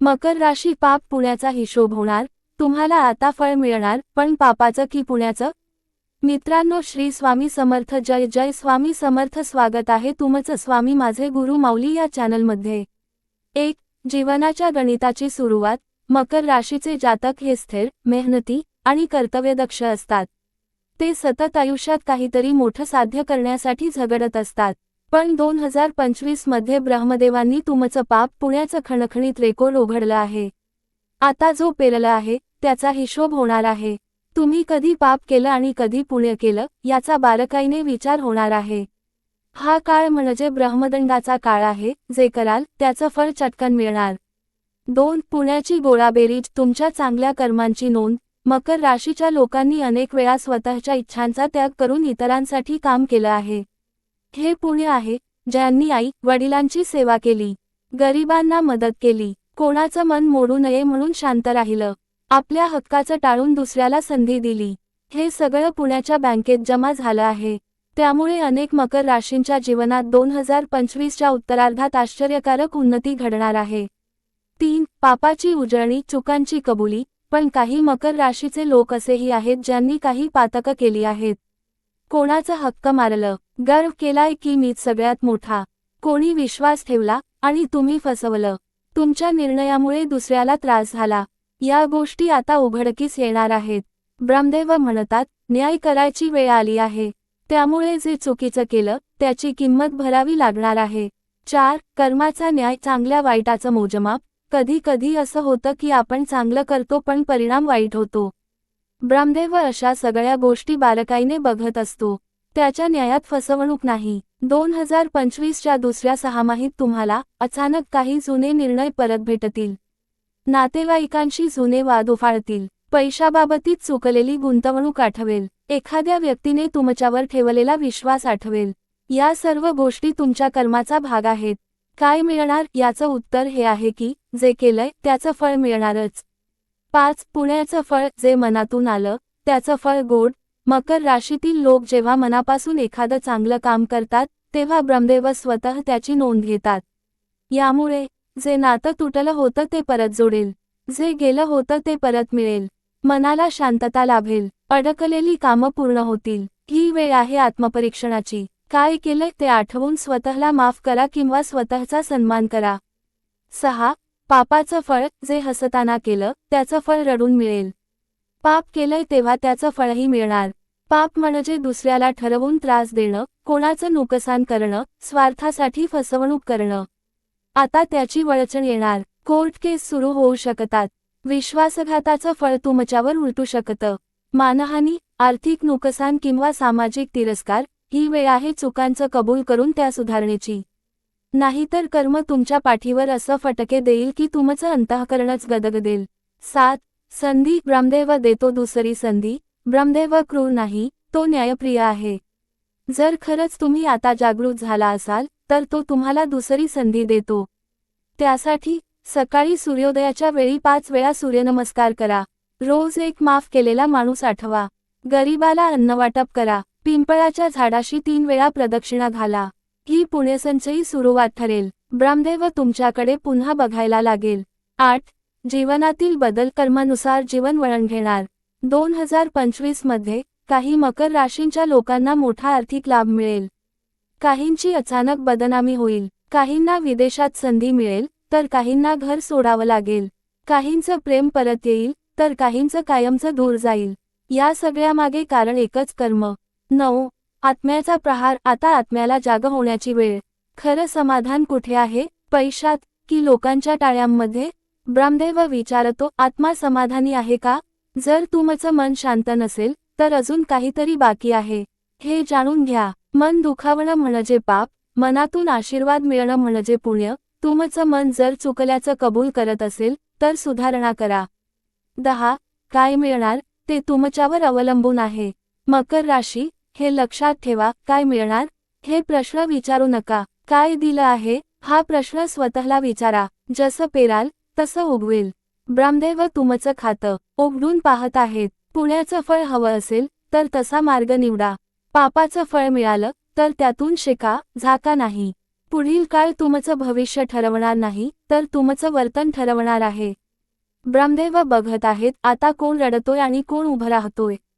मकर राशी पाप पुण्याचा हिशोब होणार तुम्हाला आता फळ मिळणार पण पापाचं की पुण्याचं? मित्रांनो श्री स्वामी समर्थ जय जय स्वामी समर्थ स्वागत आहे तुमचं स्वामी माझे गुरु माऊली या चॅनलमध्ये. एक जीवनाच्या गणिताची सुरुवात मकर राशीचे जातक हे स्थिर मेहनती आणि कर्तव्यदक्ष असतात. ते सतत आयुष्यात काहीतरी मोठं साध्य करण्यासाठी झगडत असतात. पण दोन हजार पंचवीसमध्ये ब्रह्मदेवांनी तुमचं पाप पुण्याचं खणखणीत रेकॉर्ड उघडलं आहे. आता जो पेरला आहे त्याचा हिशोब होणार आहे. तुम्ही कधी पाप केलं आणि कधी पुण्य केलं याचा बारकाईने विचार होणार आहे. हा काळ म्हणजे ब्रह्मदंडाचा काळ आहे जे कराल त्याचं फळ चटकन मिळणार. दोन पुण्याची गोळाबेरीज तुमच्या चांगल्या कर्मांची नोंद मकर राशीच्या लोकांनी अनेक वेळा स्वतःच्या इच्छांचा त्याग करून इतरांसाठी काम केलं आहे. हे पुण्य आहे ज्यांनी आई वडिलांची सेवा केली गरिबांना मदत केली कोणाचं मन मोडू नये म्हणून शांत राहिलं आपल्या हक्काचं टाळून दुसऱ्याला संधी दिली. हे सगळं पुण्याच्या बँकेत जमा झालं आहे. त्यामुळे अनेक मकर राशींच्या जीवनात दोन हजार पंचवीसच्या उत्तरार्धात आश्चर्यकारक उन्नती घडणार आहे. तीन पापाची उजळणी चुकांची कबुली पण काही मकर राशीचे लोक असेही आहेत ज्यांनी काही पातकं केली आहेत. कोणाचं हक्क मारलं? गर्व केलाय की मीच सगळ्यात मोठा. कोणी विश्वास ठेवला आणि तुम्ही फसवलं. तुमच्या निर्णयामुळे दुसऱ्याला त्रास झाला. या गोष्टी आता उघडकीस येणार आहेत. ब्रह्मदेव म्हणतात न्याय करायची वेळ आली आहे. त्यामुळे जे चुकीचं केलं त्याची किंमत भरावी लागणार आहे. चार कर्माचा न्याय चांगल्या वाईटाचं मोजमाप. कधी कधी असं होतं की आपण चांगलं करतो पण परिणाम वाईट होतो. ब्रह्मदेव अशा सगळ्या गोष्टी बारकाईने बघत असतो. त्याच्या न्यायात फसवणूक नाही. दोन हजार पंचवीसच्या दुसऱ्या सहामाहीत तुम्हाला अचानक काही जुने निर्णय परत भेटतील. नातेवाईकांशी जुने वाद उफाळतील. पैशाबाबतीत चुकलेली गुंतवणूक आठवेल. एखाद्या व्यक्तीने तुमच्यावर ठेवलेला विश्वास आठवेल. या सर्व गोष्टी तुमच्या कर्माचा भाग आहेत. काय मिळणार याचं उत्तर हे आहे की जे केलंय त्याचं फळ मिळणारच. पाच पुण्याचं फळ जे मनातून आलं त्याचं फळ गोड मकर राशीतील लोक जेव्हा मनापासून एखादं चांगलं काम करतात तेव्हा ब्रह्मदेव स्वतः त्याची नोंद घेतात. यामुळे जे नातं तुटलं होतं ते परत जोडेल. जे गेलं होतं ते परत मिळेल. मनाला शांतता लाभेल. अडकलेली कामं पूर्ण होतील. ही वेळ आहे आत्मपरीक्षणाची. काय केलंय ते आठवून स्वतःला माफ करा किंवा स्वतःचा सन्मान करा. सहा पापाचं फळ जे हसताना केलं त्याचं फळ रडून मिळेल. पाप केलंय तेव्हा त्याचं फळही मिळणार. पाप म्हणजे दुसऱ्याला ठरवून त्रास देणं कोणाचं नुकसान करणं स्वार्थासाठी फसवणूक करणं. आता त्याची वळचण येणार. कोर्ट केस सुरू होऊ शकतात. विश्वासघाताचं फळ तुमच्यावर उलटू शकतं. मानहानी आर्थिक नुकसान किंवा सामाजिक तिरस्कार ही वेळ आहे चुकांचं कबूल करून त्या सुधारणेची. नाहीतर कर्म तुमच्या पाठीवर असं फटके देईल की तुमचं अंतःकरणच गदगदेल सात. संधी. ब्रह्मदेव देतो दुसरी संधी. ब्रह्मदेव क्रूर नाही तो न्यायप्रिय आहे. जर खरंच तुम्ही आता जागृत झाला असाल तर तो तुम्हाला दुसरी संधी देतो. त्यासाठी सकाळी सूर्योदयाच्या वेळी पाच वेळा सूर्यनमस्कार करा. रोज एक माफ केलेला माणूस आठवा. गरीबाला अन्नवाटप करा. पिंपळाच्या झाडाशी तीन वेळा प्रदक्षिणा घाला. ही पुण्यसंचयी सुरुवात ठरेल. ब्रह्मदेव तुमच्याकडे पुन्हा बघायला लागेल. आठ. जीवनातील बदल कर्मानुसार जीवन वळण घेणार. दोन हजार पंचवीसमध्ये काही मकर राशींच्या लोकांना मोठा आर्थिक लाभ मिळेल. काहींची अचानक बदनामी होईल. काहींना विदेशात संधी मिळेल तर काहींना घर सोडावं लागेल. काहींचं प्रेम परत येईल तर काहींचं कायमचं दूर जाईल. या सगळ्यामागे कारण एकच कर्म. नऊ. आत्म्याचा प्रहार आता आत्म्याला जाग होण्याची वेळ. खरं समाधान कुठे आहे? पैशात की लोकांच्या टाळ्यांमध्ये? ब्रह्मदेव विचारतो आत्मा समाधानी आहे का? जर तुमचं मन शांत नसेल तर अजून काहीतरी बाकी आहे. हे जाणून घ्या. मन दुखावणं म्हणजे पाप मनातून आशीर्वाद मिळणं म्हणजे पुण्य. तुमचं मन जर चुकल्याचं कबूल करत असेल तर सुधारणा करा. दहा. काय मिळणार? ते तुमच्यावर अवलंबून आहे. मकर राशी हे लक्षात ठेवा काय मिळणार? हे प्रश्न विचारू नका. काय दिलं आहे? हा प्रश्न स्वतःला विचारा. जसं पेराल तसं उगवेल. ब्रह्मदेव तुमचं खातं. उघडून पाहत आहेत. पुण्याचं फळ हवं असेल तर तसा मार्ग निवडा. पापाचं फळ मिळालं तर त्यातून शिका झाका नाही. पुढील काळ तुमचं भविष्य ठरवणार नाही तर तुमचं वर्तन ठरवणार आहे. ब्रह्मदेव बघत आहेत आता कोण रडतोय आणि कोण उभं राहतोय.